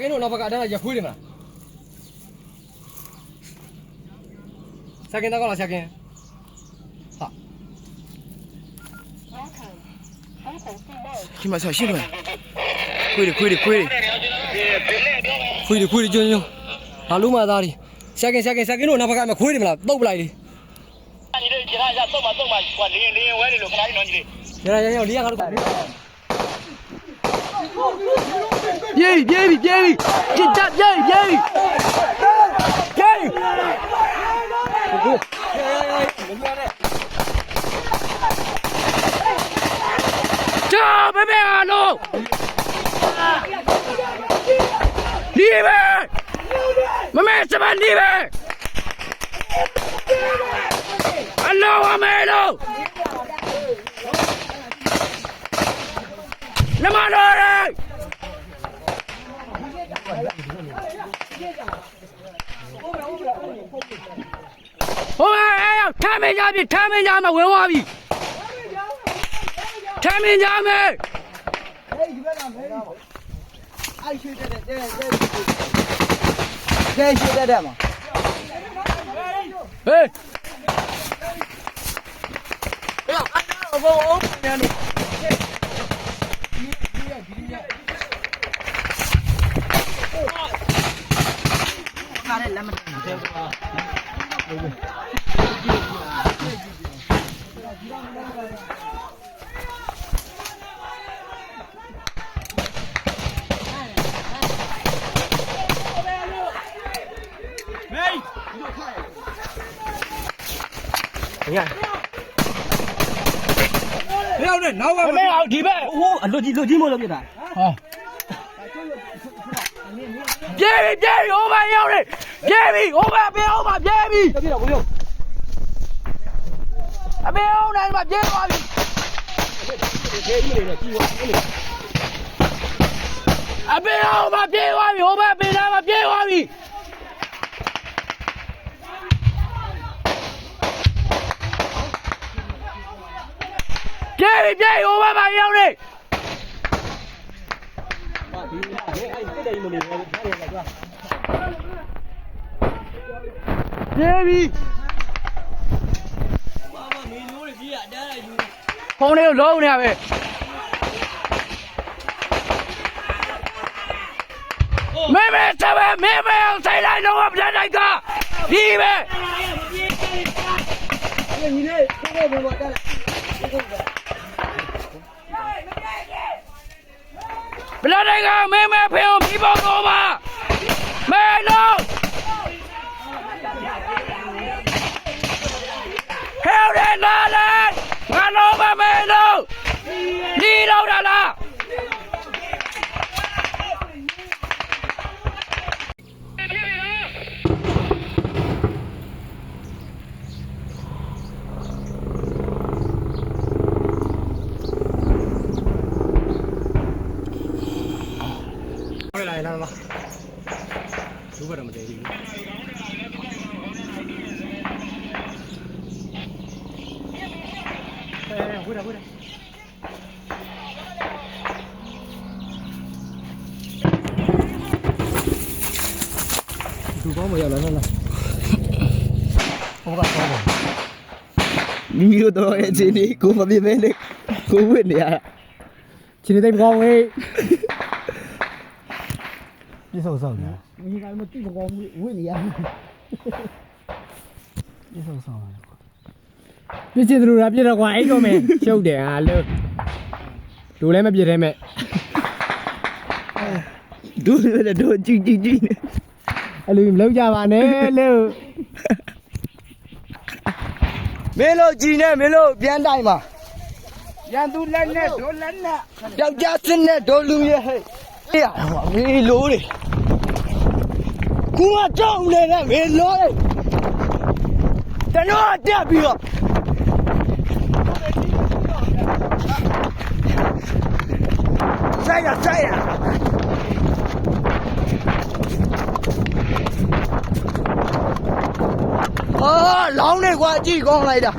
ကင်းတို့နောက်ဘက်ကအတန်းကရခွေးတယ်မလားဆက်ကင်းတော့ကောင်းလားဆက်ကင်းဟာဒီမှာဆက်ရှင်းတယ်ခွေးတွေခွေးတွေခွေးတွေခွေးတွေခွေးတွေကျွန်းကျွန်းဟာလုံးမသားတွေဆက်ကင်းဆက်ကင်းဆက်ကင်းတို့နောက်ဘက်ကမခွေးတယ်မလားတုတ်ပလိုက်လေညီလေးကျွန်တော်ရတော့မတော့မှာကွာလင်းလင်းဝဲနေလို့ခဏလေးနော်ညီလေးရရရရလေးရခါတော့ ပြေးပြေးပြေးပြေးကြစ်ကြပြေးပြေးပြေးจ้าဘယ်ဘယ်အားလုံးဒီပဲမမဲစမဒီပဲအလောအမဲလို့နမတော်ရဲ ဟိုအဲရောက်ထမ်းမင်းကြပြီထမ်းမင်းကြမှာဝင်သွားပြီထမ်းမင်းကြမယ်အဲ့ရွှေတက်တဲ့တဲ့တဲ့တဲ့ရွှေတက်တဲ့မှာဟေးမရောက်နဲ့နောက် ကမင်းအောင်ဒီဘက်ဟိုအလွတ်ကြီးလွတ်ကြီးမို့လို့ပြတာဟာ ပြေးပြီပြေးပြီဟိုဘက်ရောက်နေပြေးပြီဟိုဘက်ပြေးဟိုဘက်ပြေးပြီပြတော့ကိုရုပ်အမေအောင်နိုင်မှာပြေးသွားပြီအမေအောင်မှာပြေးသွားပြီဟိုဘက်ပြေးလာမှာပြေးသွားပြီပြေးပြီပြေးဟိုဘက်မှာရောက်နေ ပြေးပြီဖုန်းလေးကိုလုံးနေရပဲမဲမဲစပဲမဲမဲအောင်ဆိုင်လိုက်တော့မပြတ်နိုင်ကဒီပဲညီလေးကိုကိုဘယ်မှာတက်လာ ဘလနိုင်ကမဲမဲဖေအောင်ပြီးပေါ်တော့ပါမဲလုံးဟဲ့ရဲလာလာငါလုံးမမဲလုံးဒီတော့လား ဟုတ်လားလာလာလူဘက်တော့မတည်ဘူးအဲဝေးတာဝေးတာသူကောင်း မရလားလားဟိုကတော့မိမိတို့တော့ရဲ့ချင်းလေးကိုမပြမဲနဲ့ကိုဝစ်နေရတာချင်းနေသိကောင်းဝေးပြဆောဆောနော်မိကမတိမကောင်းဝစ်နေရပြဆောဆောပြချင်တယ်လို့လားပြတော့ကွာအဲ့တော့မယ်ရှုပ်တယ်ဟာလို့လူလည်းမပြတဲ့မဲ့ဒူးရတဲ့ဒူးကြည့်ကြည့်ကြည့်နေ အဲ့လိုမလုပ်ကြပါနဲ့လို့မင်းတို့ကြည်နေမင်းတို့ပြန်တိုင်းမှာရန်သူလက်နဲ့ဒိုလက်နဲ့ယောက်ျားစစ်နဲ့ဒိုလူရဲ့ဟဲ့အေးဟောမေးလို့လေကူမကြောက်နေနဲ့မေးလို့လေတနောတက်ပြီးတော့ဆိုင်ရဆိုင်ရ အာလောင်းနေကွာကြည့်ကောင်းလိုက်တာ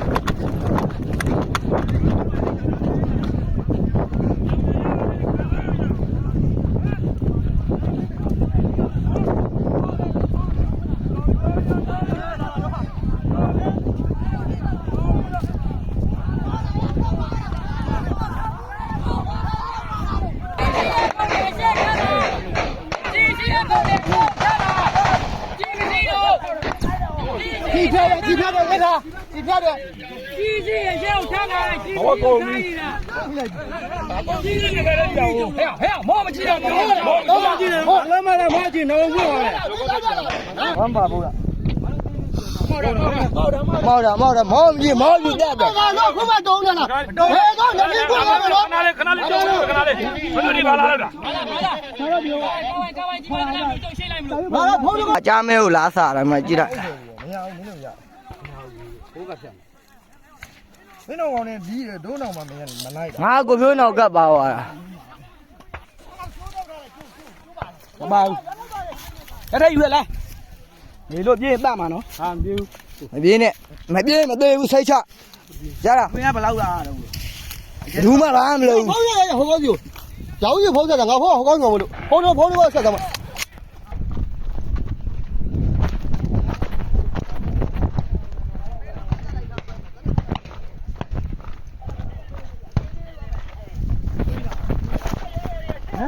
ဒီပြတဲ့ဝက်သားဒီပြတဲ့ကြီးကြီးရဲ့ရုပ်ထားလာတယ်ကြီးကြီးထားနေတာဟဲ့မောမကြည့်တော့မောမောမကြည့်တယ်ဟောလမ်းမလာမောကြည့်တော့ဝင်သွားတယ်ဝမ်းပါဘူးလားမောက်တာမောက်တာမောက်ကြီးမောက်ကြီးတက်တယ်ကတော့ခုမှတုံးနေတာတော့ဟဲ့တော့လက်ပြပွင့်သွားမယ်နော်ခဏလေးခဏလေးကြောက်ခဏလေးဘယ်လိုဒီပါလာလောက်တာကာဝိုင်ကာဝိုင်ကြီးမလာလို့တုတ်ရှိလိုက်မလို့ဘာလို့ဖုန်းတော့အကြမ်းမဲကိုလားစားတယ်မကြည့်လိုက်မင်းတို့ ကောင်နဲ့ပြီးတယ်ဒုံးအောင်မှမရမလိုက်တာငါကိုဖြိုးနောက်ကပ်ပါသွားတာမပါဘူးအဲ့ဒါယူရလားနေလို့ပြေးတတ်မှာနော်ဟာမပြေဘူးမပြေးနဲ့မပြေးမသေးဘူးစိတ်ချရလားမင်းကဘယ်လောက်လားတော့ဘူးမလားမလို့ဖုန်းရရဟောကောင်းစီရောင်းရဖုန်းဆက်တာငါဖုန်းဟောကောင်းကောင်မလို့ဖုန်းတော့ဖုန်းတော့ဆက်တာမ က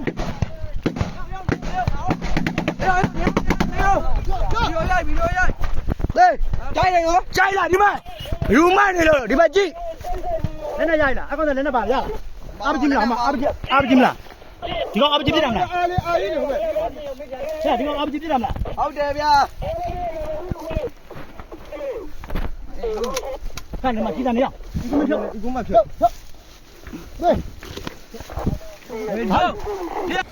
ြိုက်တယ်နော်ကြိုက်လားဒီမှာယူမနေလို့ဒီမှာကြည့်လည်းနဲ့ရိုက်လားအကောင်လည်းနဲ့ပါရလားအာပကြီးမလားအမအာပကြီးအာပကြီးမလားဒီကောင်အာပကြီးပြစ်တာမလားအာလေအာလေးနေဟုတ်ပဲဆရာဒီကောင်အာပကြီးပြစ်တာမလားဟုတ်တယ်ဗျာခဏမှကြည့်တာနေရဒီကောင်မဖြုတ်ဒီကော င်မဖြုတ်ဖြုတ်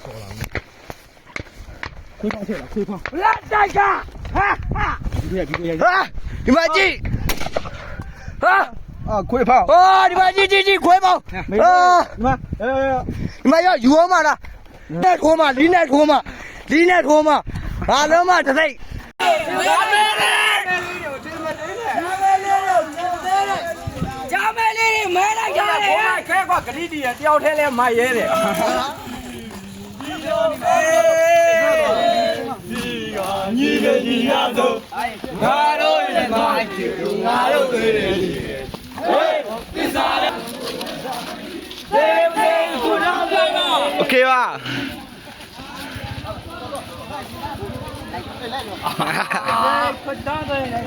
ဟေးဒီကောင်ချက်လားဒီကောင်လက်တိုက်ကဟာဟာဒီရဒီရဟာဒီမှာကြည့်ဟာအာခွေဖောက်ဟာဒီမှာကြည့်ကြည့်ကြည့်ခွဲပေါင်းဟာဒီမှာအဲဒီမှာရယူအောင်မလားနဲ့ထိုးမလီနဲ့ထိုးမလီနဲ့ထိုးမဘာလုံးမတစ်စိတ် ဂျာမဲလေးတွေမဲလိုက်ကြတယ် ခဲကွာဂတိတီရတယောက်ထဲလဲမရဲတယ် โอเคပါ ခွတ်သားတယ်